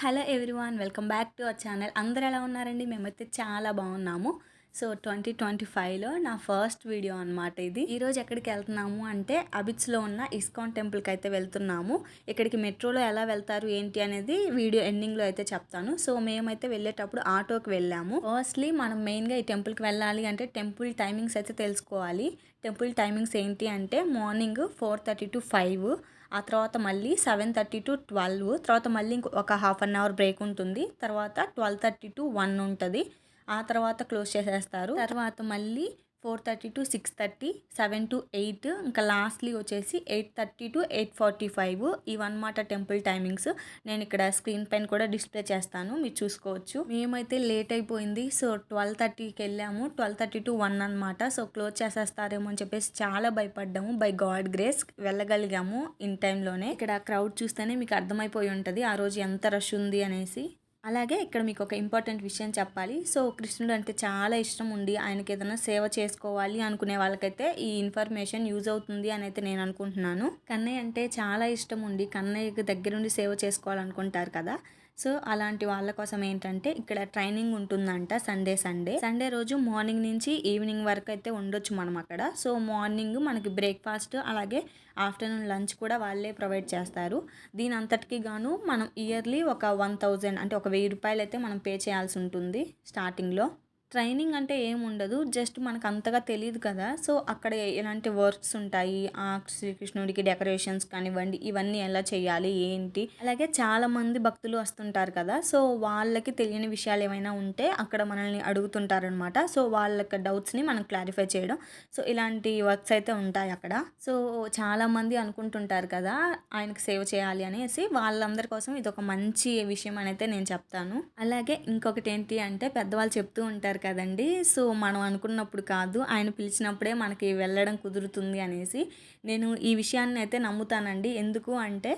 Hello everyone welcome back to our channel. అందరు ఎలా ఉన్నారండి? మేమైతే చాలా బాగున్నాము. సో ట్వంటీ ట్వంటీ ఫైవ్లో నా ఫస్ట్ వీడియో అనమాట ఇది. ఈరోజు ఎక్కడికి వెళ్తున్నాము అంటే అబిట్స్లో ఉన్న ఇస్కాన్ టెంపుల్కి అయితే వెళ్తున్నాము. ఇక్కడికి మెట్రోలో ఎలా వెళ్తారు ఏంటి అనేది వీడియో ఎండింగ్లో అయితే చెప్తాను. సో మేమైతే వెళ్ళేటప్పుడు ఆటోకి వెళ్ళాము. ఫస్ట్లీ మనం మెయిన్గా ఈ టెంపుల్కి వెళ్ళాలి అంటే టెంపుల్ టైమింగ్స్ అయితే తెలుసుకోవాలి. టెంపుల్ టైమింగ్స్ ఏంటి అంటే morning four thirty to five ఆ తర్వాత మళ్ళీ సెవెన్ థర్టీ టు ట్వెల్వ్ తర్వాత మళ్ళీ ఇంకొక ఒక హాఫ్ అన్ అవర్ బ్రేక్ ఉంటుంది. తర్వాత ట్వెల్వ్ థర్టీ టు వన్ ఉంటుంది. ఆ తర్వాత క్లోజ్ చేసేస్తారు. తర్వాత మళ్ళీ four thirty to six thirty seven to eight ఇంకా లాస్ట్లీ వచ్చేసి eight thirty to eight forty five ఇవన్నమాట టెంపుల్ టైమింగ్స్ నేను ఇక్కడ స్క్రీన్ పైన కూడా డిస్ప్లే చేస్తాను మీరు చూసుకోవచ్చు. మేమైతే లేట్ అయిపోయింది సో ట్వెల్వ్ థర్టీకి వెళ్ళాము ట్వెల్వ్ థర్టీ టు వన్ అనమాట సో క్లోజ్ చేసేస్తారేమో అని చెప్పేసి చాలా భయపడ్డాము బై గాడ్ గ్రేస్ వెళ్ళగలిగాము ఇన్ టైంలోనే. ఇక్కడ క్రౌడ్ చూస్తేనే మీకు అర్థమైపోయి ఉంటుంది ఆ రోజు ఎంత రష్ ఉంది అనేసి. అలాగే ఇక్కడ మీకు ఒక ఇంపార్టెంట్ విషయం చెప్పాలి. సో కృష్ణుడు అంటే చాలా ఇష్టం ఉండి ఆయనకి ఏదైనా సేవ చేసుకోవాలి అనుకునే వాళ్ళకైతే ఈ ఇన్ఫర్మేషన్ యూజ్ అవుతుంది అని అయితే నేను అనుకుంటున్నాను. కన్నయ్య అంటే చాలా ఇష్టం ఉండి కన్నయ్యకి దగ్గరుండి సేవ చేసుకోవాలనుకుంటారు కదా. సో అలాంటి వాళ్ళ కోసం ఏంటంటే ఇక్కడ ట్రైనింగ్ ఉంటుందంట సండే సండే. సండే రోజు మార్నింగ్ నుంచి ఈవినింగ్ వరకు అయితే ఉండొచ్చు మనం అక్కడ. సో మార్నింగ్ మనకి బ్రేక్ఫాస్ట్ అలాగే ఆఫ్టర్నూన్ లంచ్ కూడా వాళ్ళే ప్రొవైడ్ చేస్తారు. దీని అంతటికి గాను మనం ఇయర్లీ ఒక వన్ థౌజండ్ అంటే ఒక వెయ్యి రూపాయలు అయితే మనం పే చేయాల్సి ఉంటుంది స్టార్టింగ్లో. ట్రైనింగ్ అంటే ఏముండదు జస్ట్ మనకు అంతగా తెలియదు కదా. సో అక్కడ ఎలాంటి వర్క్స్ ఉంటాయి? ఆ శ్రీకృష్ణుడికి డెకరేషన్స్ కానివ్వండి ఇవన్నీ ఎలా చేయాలి? ఏంటి? అలాగే చాలా మంది భక్తులు వస్తుంటారు కదా. సో వాళ్ళకి తెలియని విషయాలు ఏమైనా ఉంటే అక్కడ మనల్ని అడుగుతుంటారనమాట. సో వాళ్ళకి డౌట్స్ని మనం క్లారిఫై చేయడం. సో ఇలాంటి వర్క్స్ అయితే ఉంటాయి అక్కడ. సో చాలా మంది అనుకుంటుంటారు కదా ఆయనకు సేవ చేయాలి అనేసి. వాళ్ళందరి కోసం ఇది ఒక మంచి విషయం అని అయితే నేను చెప్తాను. అలాగే ఇంకొకటి ఏంటి అంటే పెద్దవాళ్ళు చెప్తూ ఉంటారు కదండి. సో మనం అనుకున్నప్పుడు కాదు ఆయన పిలిచినప్పుడే మనకి వెళ్ళడం కుదురుతుంది అనేసి నేను ఈ విషయాన్ని అయితే నమ్ముతానండి. ఎందుకు అంటే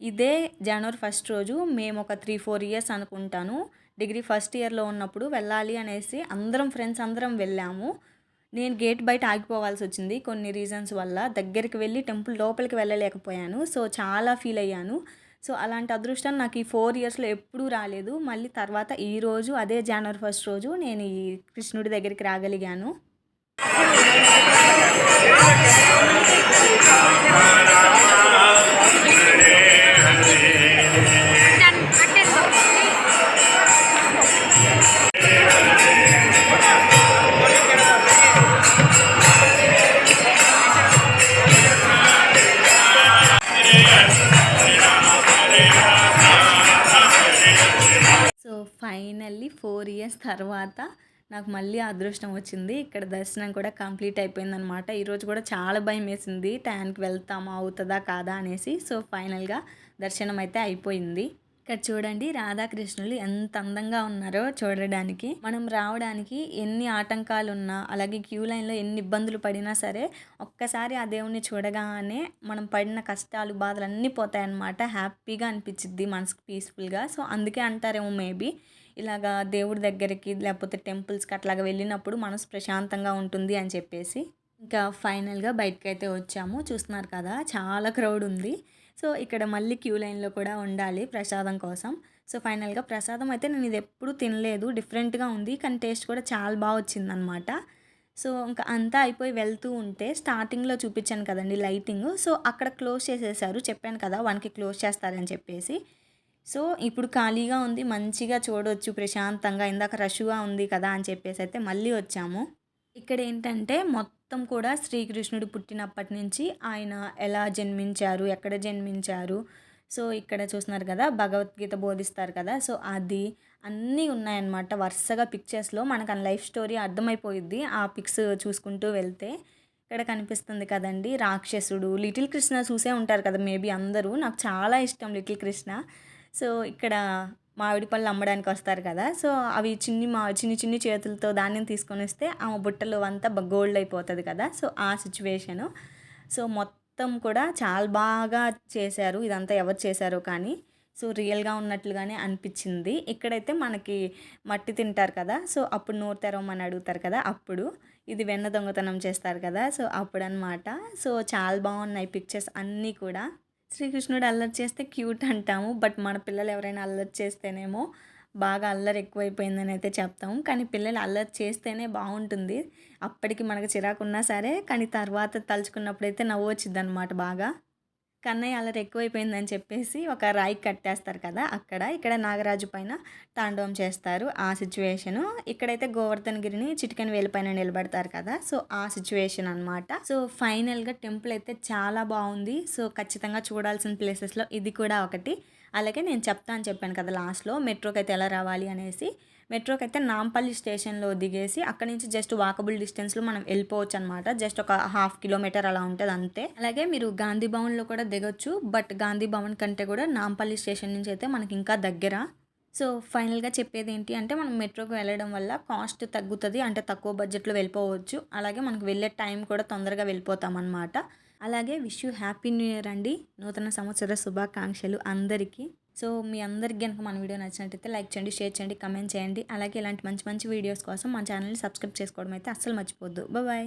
ఇదే జనవరి ఫస్ట్ రోజు మేము ఒక త్రీ ఫోర్ ఇయర్స్ అనుకుంటాను. డిగ్రీ ఫస్ట్ ఇయర్లో ఉన్నప్పుడు వెళ్ళాలి అనేసి అందరం ఫ్రెండ్స్ అందరం వెళ్ళాము. నేను గేట్ బయట ఆగిపోవాల్సి వచ్చింది కొన్ని రీజన్స్ వల్ల. దగ్గరికి వెళ్ళి టెంపుల్ లోపలికి వెళ్ళలేకపోయాను. సో చాలా ఫీల్ అయ్యాను. సో అలాంటి అదృష్టం నాకు ఈ ఫోర్ ఇయర్స్లో ఎప్పుడూ రాలేదు. మళ్ళీ తర్వాత ఈ రోజు అదే జనవరి ఫస్ట్ రోజు నేను ఈ కృష్ణుడి దగ్గరికి రాగలిగాను. ఇయర్స్ తర్వాత నాకు మళ్ళీ అదృష్టం వచ్చింది. ఇక్కడ దర్శనం కూడా కంప్లీట్ అయిపోయిందనమాట ఈరోజు కూడా చాలా భయం వేసింది. టైంకి వెళ్తామా? అవుతుందా? కాదా? అనేసి. సో ఫైనల్గా దర్శనం అయితే అయిపోయింది. ఇక్కడ చూడండి రాధాకృష్ణులు ఎంత అందంగా ఉన్నారో చూడడానికి. మనం రావడానికి ఎన్ని ఆటంకాలు ఉన్నా అలాగే క్యూ లైన్లో ఎన్ని ఇబ్బందులు పడినా సరే ఒక్కసారి ఆ దేవుణ్ణి చూడగానే మనం పడిన కష్టాలు బాధలు అన్నీ పోతాయన్నమాట హ్యాపీగా అనిపించిద్ది మనసుకు పీస్ఫుల్గా సో అందుకే అంటారేమో మేబీ ఇలాగా దేవుడి దగ్గరికి లేకపోతే టెంపుల్స్కి అట్లాగా వెళ్ళినప్పుడు మనసు ప్రశాంతంగా ఉంటుంది అని చెప్పేసి ఇంకా ఫైనల్గా బయటకు అయితే వచ్చాము. చూస్తున్నారు కదా చాలా క్రౌడ్ ఉంది. సో ఇక్కడ మళ్ళీ క్యూ లైన్లో కూడా ఉండాలి ప్రసాదం కోసం. సో ఫైనల్గా ప్రసాదం అయితే నేను ఇది ఎప్పుడు తినలేదు. డిఫరెంట్గా ఉంది కానీ టేస్ట్ కూడా చాలా బాగా వచ్చిందనమాట సో ఇంకా అంతా అయిపోయి వెళ్తూ ఉంటే స్టార్టింగ్లో చూపించాను కదండి లైటింగ్. సో అక్కడ క్లోజ్ చేసేసారు. చెప్పాను కదా వన్కి క్లోజ్ చేస్తారని చెప్పేసి. సో ఇప్పుడు ఖాళీగా ఉంది మంచిగా చూడవచ్చు ప్రశాంతంగా ఇందాక రష్గా ఉంది కదా అని చెప్పేసి అయితే మళ్ళీ వచ్చాము. ఇక్కడ ఏంటంటే మొత్తం కూడా శ్రీకృష్ణుడు పుట్టినప్పటి నుంచి ఆయన ఎలా జన్మించారు ఎక్కడ జన్మించారు. సో ఇక్కడ చూస్తున్నారు కదా భగవద్గీత బోధిస్తారు కదా సో అది అన్నీ ఉన్నాయన్నమాట. వరుసగా పిక్చర్స్లో మనకు ఆ లైఫ్ స్టోరీ అర్థమైపోయిద్ది ఆ పిక్స్ చూసుకుంటూ వెళ్తే. ఇక్కడ కనిపిస్తుంది కదండి రాక్షసుడు లిటిల్ కృష్ణ చూసే ఉంటారు కదా మేబీ అందరూ. నాకు చాలా ఇష్టం లిటిల్ కృష్ణ. సో ఇక్కడ మామిడి పళ్ళు అమ్మడానికి వస్తారు కదా. సో అవి చిన్ని మా చిన్ని చిన్ని చేతులతో ధాన్యం తీసుకొని వస్తే ఆ బుట్టలు అంతా గోల్డ్ అయిపోతుంది కదా. సో ఆ సిచ్యువేషను. సో మొత్తం కూడా చాలా బాగా చేశారు. ఇదంతా ఎవరు చేశారో కానీ సో రియల్గా ఉన్నట్లుగానే అనిపించింది. ఇక్కడైతే మనకి మట్టి తింటారు కదా. సో అప్పుడు నోరు తెరవమని అడుగుతారు కదా. అప్పుడు ఇది వెన్న దొంగతనం చేస్తారు కదా. సో అప్పుడు అనమాట సో చాలా బాగున్నాయి పిక్చర్స్ అన్నీ కూడా. శ్రీకృష్ణుడు అల్లరి చేస్తే క్యూట్ అంటాము బట్ మన పిల్లలు ఎవరైనా అల్లరి చేస్తేనేమో బాగా అల్లరి ఎక్కువైపోయిందని అయితే చెప్తాము. కానీ పిల్లలు అల్లరి చేస్తేనే బాగుంటుంది. అప్పటికి మనకు చిరాకున్నా సరే కానీ తర్వాత తలుచుకున్నప్పుడైతే నవ్వు వచ్చింది అనమాట బాగా. కన్నయ్య అల్లరి ఎక్కువైపోయిందని చెప్పేసి ఒక రాయి కట్టేస్తారు కదా అక్కడ. ఇక్కడ నాగరాజు పైన తాండవం చేస్తారు ఆ సిచ్యువేషను ఇక్కడైతే గోవర్ధన్ గిరిని చిటికెన్ వేలు పైన నిలబెడతారు కదా. సో ఆ సిచ్యువేషన్ అనమాట సో ఫైనల్గా టెంపుల్ అయితే చాలా బాగుంది. సో ఖచ్చితంగా చూడాల్సిన ప్లేసెస్లో ఇది కూడా ఒకటి. అలాగే నేను చెప్తా అని చెప్పాను కదా లాస్ట్లో మెట్రోకి అయితే ఎలా రావాలి అనేసి. మెట్రోకి అయితే నాంపల్లి స్టేషన్లో దిగేసి అక్కడ నుంచి జస్ట్ వాకబుల్ డిస్టెన్స్లో మనం వెళ్ళిపోవచ్చు అనమాట జస్ట్ ఒక హాఫ్ కిలోమీటర్ అలా ఉంటుంది అంతే. అలాగే మీరు గాంధీ భవన్లో కూడా దిగొచ్చు. బట్ గాంధీ భవన్ కంటే కూడా నాంపల్లి స్టేషన్ నుంచి అయితే మనకి ఇంకా దగ్గర. సో ఫైనల్గా చెప్పేది ఏంటి అంటే మనం మెట్రోకి వెళ్ళడం వల్ల కాస్ట్ తగ్గుతుంది. అంటే తక్కువ బడ్జెట్లో వెళ్ళిపోవచ్చు. అలాగే మనకు వెళ్ళే టైం కూడా తొందరగా వెళ్ళిపోతాం అనమాట అలాగే wish you happy new year అండి. నూతన సంవత్సర శుభాకాంక్షలు అందరికీ. సో మీ అందరికీ కనుక మన వీడియో నచ్చినట్టయితే లైక్ చేయండి షేర్ చేయండి కమెంట్ చేయండి. అలాగే ఇలాంటి మంచి మంచి వీడియోస్ కోసం మా ఛానల్ని సబ్స్క్రైబ్ చేసుకోవడం అయితే అస్సలు మర్చిపోద్దు బాయ్.